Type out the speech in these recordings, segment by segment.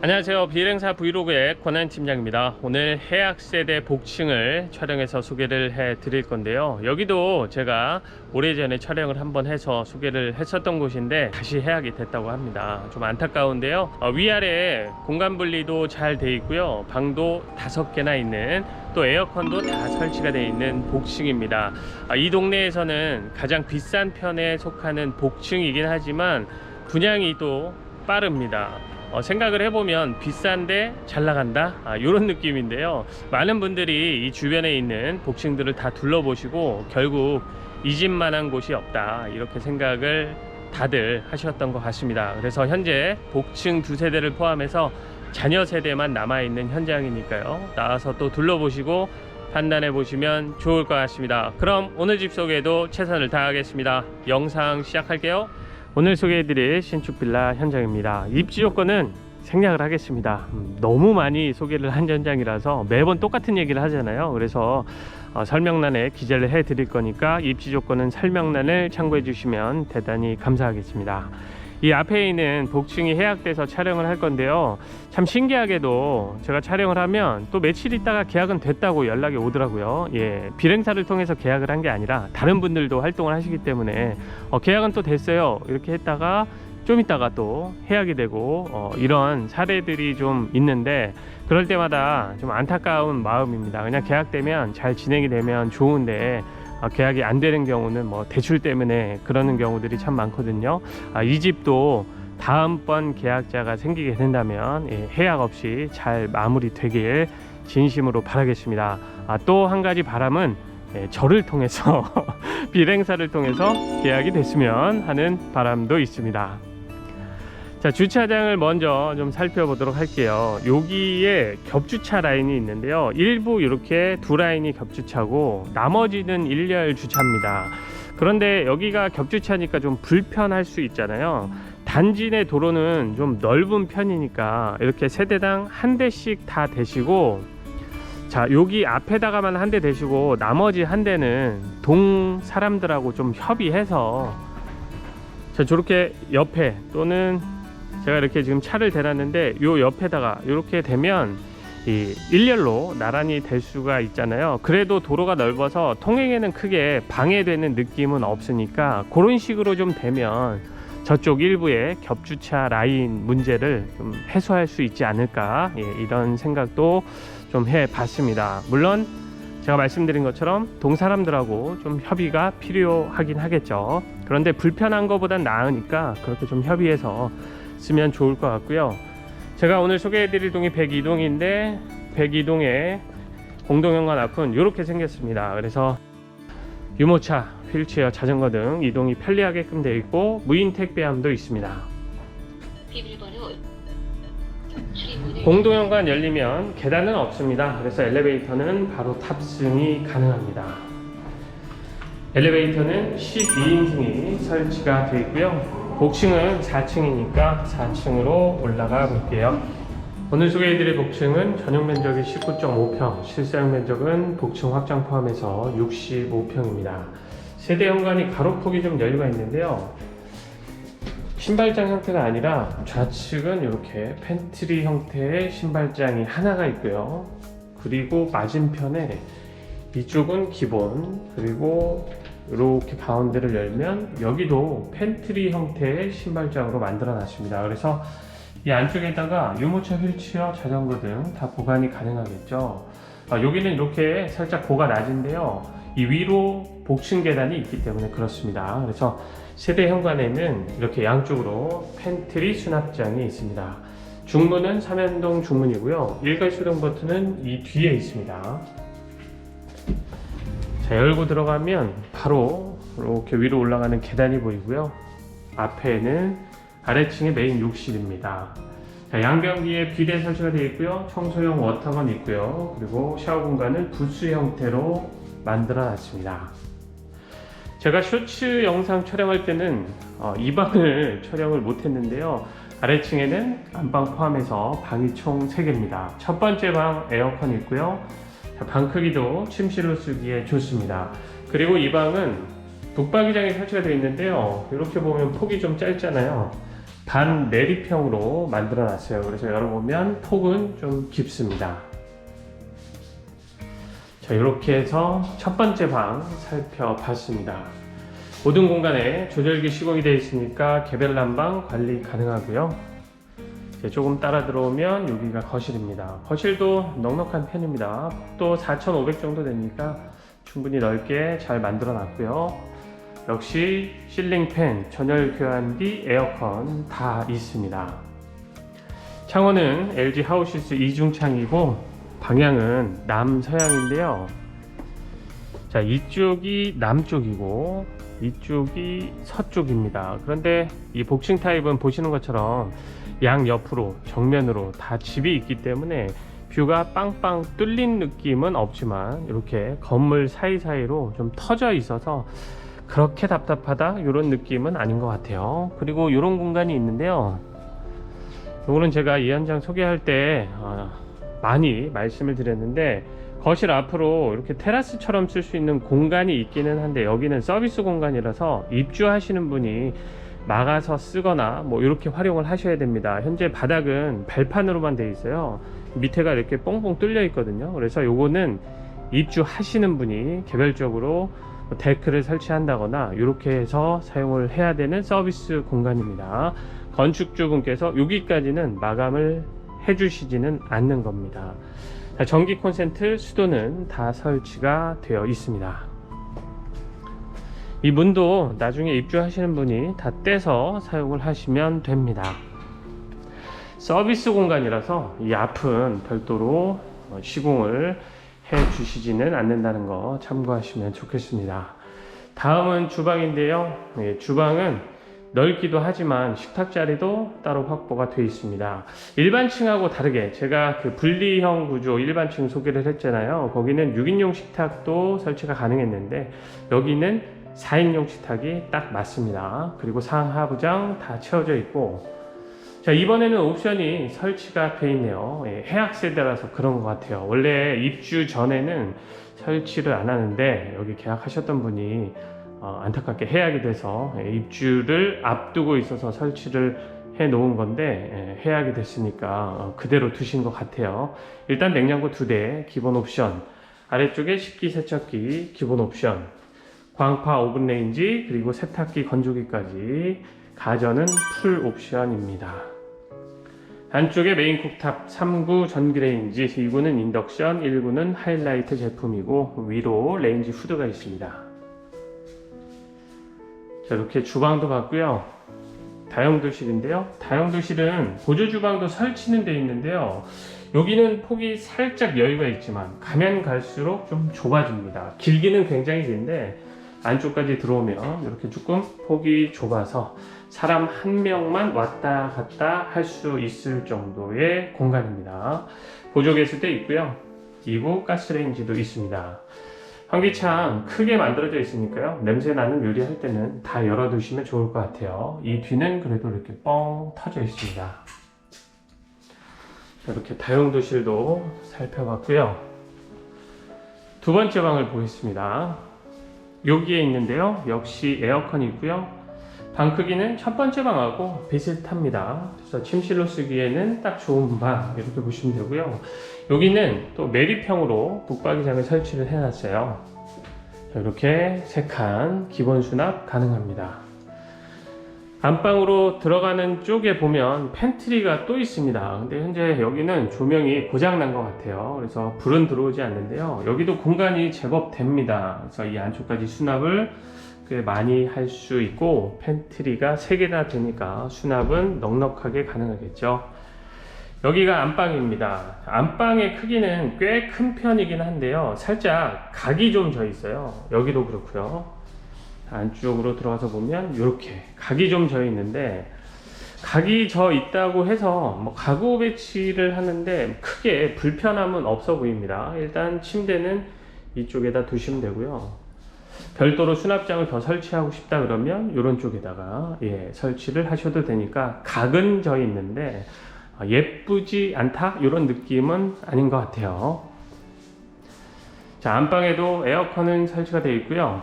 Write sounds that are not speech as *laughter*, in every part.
안녕하세요. 비행사 브이로그의 권한 팀장입니다. 오늘 해약 세대 복층을 촬영해서 소개를 해 드릴 건데요. 여기도 제가 오래전에 촬영을 한번 해서 소개를 했었던 곳인데 다시 해약이 됐다고 합니다. 좀 안타까운데요. 어, 위아래 공간 분리도 잘 돼 있고요. 방도 다섯 개나 있는 또 에어컨도 다 설치가 돼 있는 복층입니다. 아, 이 동네에서는 가장 비싼 편에 속하는 복층이긴 하지만 분양이 또 빠릅니다. 어, 생각을 해보면 비싼데 잘 나간다? 아, 이런 느낌인데요. 많은 분들이 이 주변에 있는 복층들을 다 둘러보시고 결국 이 집만한 곳이 없다. 이렇게 생각을 다들 하셨던 것 같습니다. 그래서 현재 복층 두 세대를 포함해서 자녀 세대만 남아있는 현장이니까요. 나와서 또 둘러보시고 판단해 보시면 좋을 것 같습니다. 그럼 오늘 집 소개도 최선을 다하겠습니다. 영상 시작할게요 오늘 소개해드릴 신축 빌라 현장입니다. 입지 조건은 생략을 하겠습니다. 음, 너무 많이 소개를 한 현장이라서 매번 똑같은 얘기를 하잖아요. 그래서 어, 설명란에 기재를 해드릴 거니까 입지 조건은 설명란을 참고해 주시면 대단히 감사하겠습니다. 이 앞에 있는 복층이 해약돼서 촬영을 할 건데요. 참 신기하게도 제가 촬영을 하면 또 며칠 있다가 계약은 됐다고 연락이 오더라고요. 예, 비행사를 통해서 계약을 한 게 아니라 다른 분들도 활동을 하시기 때문에 어, 계약은 또 됐어요. 이렇게 했다가 좀 있다가 또 해약이 되고 어, 이런 사례들이 좀 있는데 그럴 때마다 좀 안타까운 마음입니다. 그냥 계약되면 잘 진행이 되면 좋은데 아, 계약이 안 되는 경우는 뭐 대출 때문에 그러는 경우들이 참 많거든요. 아, 이 집도 다음번 계약자가 생기게 된다면 예, 해약 없이 잘 마무리되길 진심으로 바라겠습니다. 아, 또 한 가지 바람은 예, 저를 통해서 *laughs* 비행사를 통해서 계약이 됐으면 하는 바람도 있습니다. 자 주차장을 먼저 좀 살펴보도록 할게요. 여기에 겹주차 라인이 있는데요. 일부 이렇게 두 라인이 겹주차고 나머지는 일렬 주차입니다. 그런데 여기가 겹주차니까 좀 불편할 수 있잖아요. 단지 내 도로는 좀 넓은 편이니까 이렇게 세대당 한 대씩 다 대시고 자 여기 앞에다가만 한 대 대시고 나머지 한 대는 동 사람들하고 좀 협의해서 자 저렇게 옆에 또는 제가 이렇게 지금 차를 대놨는데 요 옆에다가 이렇게 되면 이 일렬로 나란히 될 수가 있잖아요. 그래도 도로가 넓어서 통행에는 크게 방해되는 느낌은 없으니까 그런 식으로 좀 되면 저쪽 일부의 겹주차 라인 문제를 좀 해소할 수 있지 않을까 예, 이런 생각도 좀 해봤습니다. 물론 제가 말씀드린 것처럼 동 사람들하고 좀 협의가 필요하긴 하겠죠. 그런데 불편한 것보단 나으니까 그렇게 좀 협의해서 쓰면 좋을 것 같고요. 제가 오늘 소개해드릴 동이 102동인데 102동에 공동현관 앞은 이렇게 생겼습니다. 그래서 유모차, 휠체어, 자전거 등 이동이 편리하게끔 되어 있고 무인 택배함도 있습니다. 공동현관 열리면 계단은 없습니다. 그래서 엘리베이터는 바로 탑승이 가능합니다. 엘리베이터는 12인승이 설치가 되어 있고요. 복층은 4층이니까 4층으로 올라가 볼게요. 오늘 소개해드릴 복층은 전용 면적이 19.5평, 실사용 면적은 복층 확장 포함해서 65평입니다. 세대 현관이 가로폭이 좀 여유가 있는데요. 신발장 형태가 아니라 좌측은 이렇게 팬트리 형태의 신발장이 하나가 있고요. 그리고 맞은편에 이쪽은 기본 그리고 이렇게 가운데를 열면 여기도 팬트리 형태의 신발장으로 만들어 놨습니다. 그래서 이 안쪽에다가 유모차 휠체어 자전거 등 다 보관이 가능하겠죠. 아, 여기는 이렇게 살짝 고가 낮은데요. 이 위로 복층 계단이 있기 때문에 그렇습니다. 그래서 세대 현관에는 이렇게 양쪽으로 팬트리 수납장이 있습니다. 중문은 삼연동 중문이고요. 일괄 수동 버튼은 이 뒤에 있습니다. 자, 열고 들어가면 바로 이렇게 위로 올라가는 계단이 보이고요. 앞에는 아래층의 메인 욕실입니다. 자, 양변기에 비대 설치가 되어 있고요. 청소용 워터건 있고요. 그리고 샤워 공간은 부스 형태로 만들어 놨습니다. 제가 쇼츠 영상 촬영할 때는 어, 이 방을 *laughs* 촬영을 못 했는데요. 아래층에는 안방 포함해서 방이 총 3개입니다. 첫 번째 방 에어컨 있고요. 자, 방 크기도 침실로 쓰기에 좋습니다. 그리고 이 방은 북박이장이 설치가 되어 있는데요. 이렇게 보면 폭이 좀 짧잖아요. 반 내리평으로 만들어 놨어요. 그래서 열어보면 폭은 좀 깊습니다. 자, 이렇게 해서 첫 번째 방 살펴봤습니다. 모든 공간에 조절기 시공이 되어 있으니까 개별 난방 관리 가능하고요. 이제 조금 따라 들어오면 여기가 거실입니다. 거실도 넉넉한 편입니다. 또 4,500 정도 되니까 충분히 넓게 잘 만들어 놨고요. 역시 실링 팬, 전열 교환기, 에어컨 다 있습니다. 창호는 LG 하우시스 이중창이고 방향은 남서향인데요. 자, 이쪽이 남쪽이고 이쪽이 서쪽입니다. 그런데 이 복층 타입은 보시는 것처럼 양 옆으로 정면으로 다 집이 있기 때문에 뷰가 빵빵 뚫린 느낌은 없지만 이렇게 건물 사이사이로 좀 터져 있어서 그렇게 답답하다 이런 느낌은 아닌 것 같아요. 그리고 이런 공간이 있는데요. 이거는 제가 이 현장 소개할 때 어, 많이 말씀을 드렸는데 거실 앞으로 이렇게 테라스처럼 쓸 수 있는 공간이 있기는 한데 여기는 서비스 공간이라서 입주하시는 분이 막아서 쓰거나 뭐 이렇게 활용을 하셔야 됩니다. 현재 바닥은 발판으로만 되어 있어요. 밑에가 이렇게 뻥뻥 뚫려 있거든요. 그래서 요거는 입주하시는 분이 개별적으로 뭐 데크를 설치한다거나 이렇게 해서 사용을 해야 되는 서비스 공간입니다. 건축주분께서 여기까지는 마감을 해주시지는 않는 겁니다. 자, 전기 콘센트 수도는 다 설치가 되어 있습니다. 이 문도 나중에 입주하시는 분이 다 떼서 사용을 하시면 됩니다. 서비스 공간이라서 이 앞은 별도로 어, 시공을 해 주시지는 않는다는 거 참고하시면 좋겠습니다. 다음은 주방인데요. 예, 주방은 넓기도 하지만 식탁 자리도 따로 확보가 되어 있습니다. 일반층하고 다르게 제가 그 분리형 구조 일반층 소개를 했잖아요. 거기는 6인용 식탁도 설치가 가능했는데 여기는 4인용 식탁이 딱 맞습니다. 그리고 상하부장 다 채워져 있고 자 이번에는 옵션이 설치가 되어 있네요. 예, 해약 세대라서 그런 것 같아요. 원래 입주 전에는 설치를 안 하는데 여기 계약하셨던 분이 어, 안타깝게 해약이 돼서 예, 입주를 앞두고 있어서 설치를 해 놓은 건데 예, 해약이 됐으니까 어, 그대로 두신 것 같아요. 일단 냉장고 두 대 기본 옵션 아래쪽에 식기 세척기 기본 옵션 광파 오븐 레인지 그리고 세탁기 건조기까지 가전은 풀 옵션입니다. 안쪽에 메인 쿡탑 3구 전기 레인지 2구는 인덕션 1구는 하이라이트 제품이고 위로 레인지 후드가 있습니다. 자, 이렇게 주방도 봤고요. 다용도실인데요. 다용도실은 보조 주방도 설치는 돼 있는데요. 여기는 폭이 살짝 여유가 있지만 가면 갈수록 좀 좁아집니다. 길기는 굉장히 긴데 안쪽까지 들어오면 이렇게 조금 폭이 좁아서 사람 한 명만 왔다 갔다 할 수 있을 정도의 공간입니다. 보조 개수대 있고요. 2구 가스레인지도 있습니다. 환기창 크게 만들어져 있으니까요. 냄새 나는 요리 할 때는 다 열어두시면 좋을 것 같아요. 이 뒤는 그래도 이렇게 뻥 터져 있습니다. 자, 이렇게 다용도실도 살펴봤고요. 두 번째 방을 보겠습니다. 여기에 있는데요. 역시 에어컨이 있고요. 방 크기는 첫 번째 방하고 비슷합니다. 그래서 침실로 쓰기에는 딱 좋은 방 이렇게 보시면 되고요. 여기는 또 매립형으로 북박이장을 설치를 해놨어요. 자, 이렇게 세 칸 기본 수납 가능합니다. 안방으로 들어가는 쪽에 보면 팬트리가 또 있습니다. 근데 현재 여기는 조명이 고장난 것 같아요. 그래서 불은 들어오지 않는데요. 여기도 공간이 제법 됩니다. 그래서 이 안쪽까지 수납을 꽤 많이 할 수 있고 팬트리가 3개나 되니까 수납은 넉넉하게 가능하겠죠. 여기가 안방입니다. 안방의 크기는 꽤 큰 편이긴 한데요. 살짝 각이 좀 져 있어요. 여기도 그렇고요. 안쪽으로 들어가서 보면 이렇게 각이 좀 져 있는데 각이 져 있다고 해서 뭐 가구 배치를 하는데 크게 불편함은 없어 보입니다. 일단 침대는 이쪽에다 두시면 되고요. 별도로 수납장을 더 설치하고 싶다 그러면 이런 쪽에다가 예, 설치를 하셔도 되니까 각은 져 있는데 아, 예쁘지 않다 이런 느낌은 아닌 것 같아요. 자 안방에도 에어컨은 설치가 되어 있고요.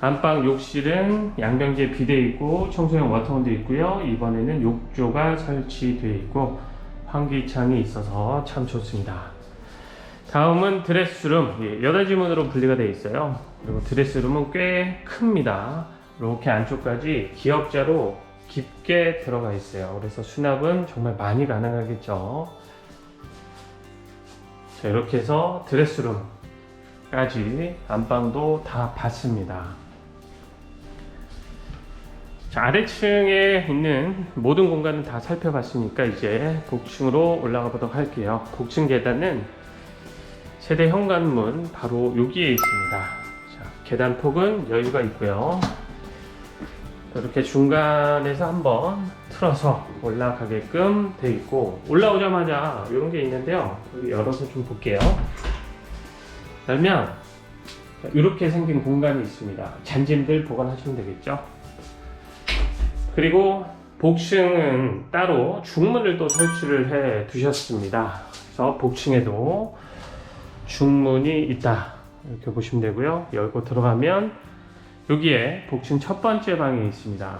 안방 욕실은 양변기에 비대 있고 청소용 워터원도 있고요. 이번에는 욕조가 설치되어 있고 환기창이 있어서 참 좋습니다. 다음은 드레스룸 예, 여닫이 문으로 분리가 되어 있어요. 그리고 드레스룸은 꽤 큽니다. 이렇게 안쪽까지 기역자로 깊게 들어가 있어요. 그래서 수납은 정말 많이 가능하겠죠. 자 이렇게 해서 드레스룸까지 안방도 다 봤습니다. 자, 아래층에 있는 모든 공간은 다 살펴봤으니까 이제 복층으로 올라가 보도록 할게요. 복층 계단은 세대 현관문 바로 여기에 있습니다. 자, 계단 폭은 여유가 있고요. 이렇게 중간에서 한번 틀어서 올라가게끔 돼 있고 올라오자마자 이런 게 있는데요. 열어서 좀 볼게요. 열면 이렇게 생긴 공간이 있습니다. 잔짐들 보관하시면 되겠죠. 그리고 복층은 따로 중문을 또 설치를 해 두셨습니다. 그래서 복층에도 중문이 있다. 이렇게 보시면 되고요. 열고 들어가면 여기에 복층 첫 번째 방이 있습니다.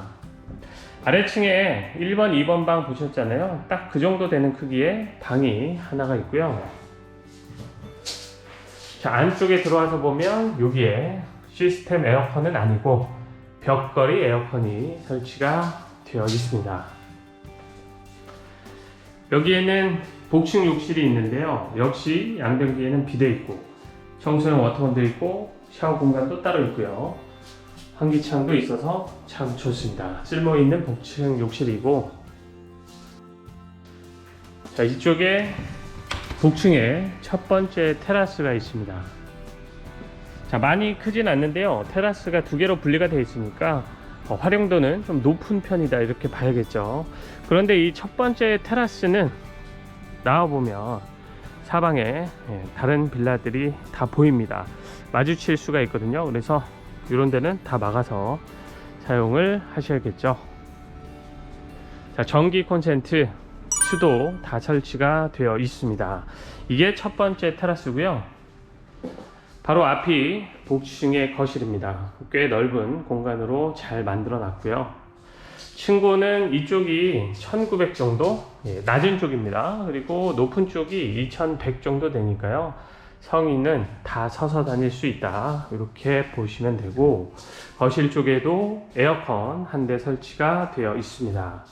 아래층에 1번, 2번 방 보셨잖아요. 딱 그 정도 되는 크기의 방이 하나가 있고요. 자, 안쪽에 들어와서 보면 여기에 시스템 에어컨은 아니고 벽걸이 에어컨이 설치가 되어 있습니다. 여기에는 복층 욕실이 있는데요. 역시 양변기에는 비대 있고 청소용 워터건도 있고 샤워 공간도 따로 있고요. 환기창도 있어서 참 좋습니다. 쓸모 있는 복층 욕실이고 자 이쪽에 복층에 첫 번째 테라스가 있습니다. 자 많이 크진 않는데요. 테라스가 두 개로 분리가 되어 있으니까 어, 활용도는 좀 높은 편이다 이렇게 봐야겠죠. 그런데 이 첫 번째 테라스는 나와 보면 사방에 예, 다른 빌라들이 다 보입니다. 마주칠 수가 있거든요. 그래서 이런 데는 다 막아서 사용을 하셔야겠죠. 자, 전기 콘센트 수도 다 설치가 되어 있습니다. 이게 첫 번째 테라스고요. 바로 앞이 복층의 거실입니다. 꽤 넓은 공간으로 잘 만들어 놨고요. 층고는 이쪽이 1900 정도, 예, 낮은 쪽입니다. 그리고 높은 쪽이 2100 정도 되니까요. 성인은 다 서서 다닐 수 있다. 이렇게 보시면 되고, 거실 쪽에도 에어컨 한 대 설치가 되어 있습니다.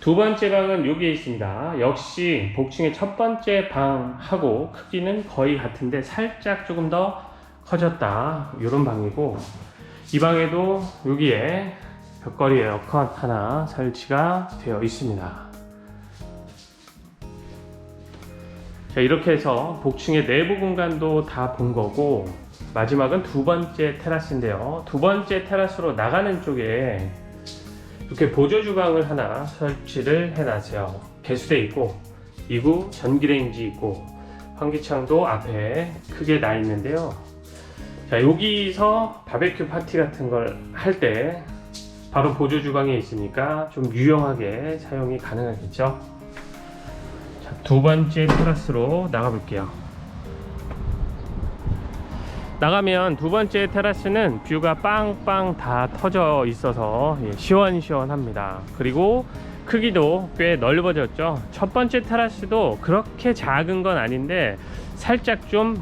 두 번째 방은 여기에 있습니다. 역시 복층의 첫 번째 방하고 크기는 거의 같은데 살짝 조금 더 커졌다. 이런 방이고 이 방에도 여기에 벽걸이 에어컨 하나 설치가 되어 있습니다. 자, 이렇게 해서 복층의 내부 공간도 다 본 거고 마지막은 두 번째 테라스인데요. 두 번째 테라스로 나가는 쪽에 이렇게 보조 주방을 하나 설치를 해놨어요. 개수대 있고 이구 전기레인지 있고 환기창도 앞에 크게 나 있는데요. 자 여기서 바베큐 파티 같은 걸 할 때 바로 보조 주방에 있으니까 좀 유용하게 사용이 가능하겠죠. 자, 두 번째 테라스로 나가 볼게요. 나가면 두 번째 테라스는 뷰가 빵빵 다 터져 있어서 예, 시원시원합니다. 그리고 크기도 꽤 넓어졌죠. 첫 번째 테라스도 그렇게 작은 건 아닌데 살짝 좀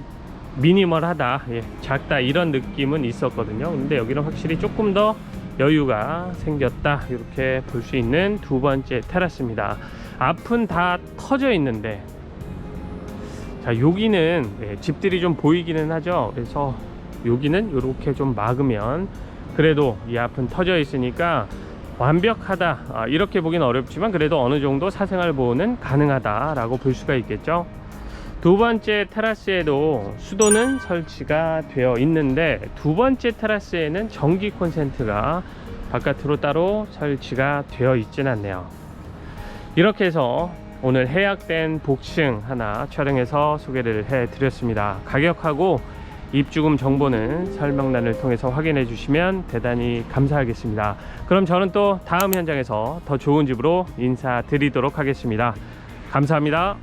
미니멀하다, 예, 작다 이런 느낌은 있었거든요. 근데 여기는 확실히 조금 더 여유가 생겼다 이렇게 볼 수 있는 두 번째 테라스입니다. 앞은 다 터져 있는데 자 여기는 예, 집들이 좀 보이기는 하죠. 그래서 여기는 이렇게 좀 막으면 그래도 이 앞은 터져 있으니까 완벽하다. 아, 이렇게 보기는 어렵지만 그래도 어느 정도 사생활 보호는 가능하다 라고 볼 수가 있겠죠. 두 번째 테라스에도 수도는 설치가 되어 있는데 두 번째 테라스에는 전기 콘센트가 바깥으로 따로 설치가 되어 있진 않네요. 이렇게 해서 오늘 해약된 복층 하나 촬영해서 소개를 해 드렸습니다. 가격하고 입주금 정보는 설명란을 통해서 확인해 주시면 대단히 감사하겠습니다. 그럼 저는 또 다음 현장에서 더 좋은 집으로 인사드리도록 하겠습니다. 감사합니다.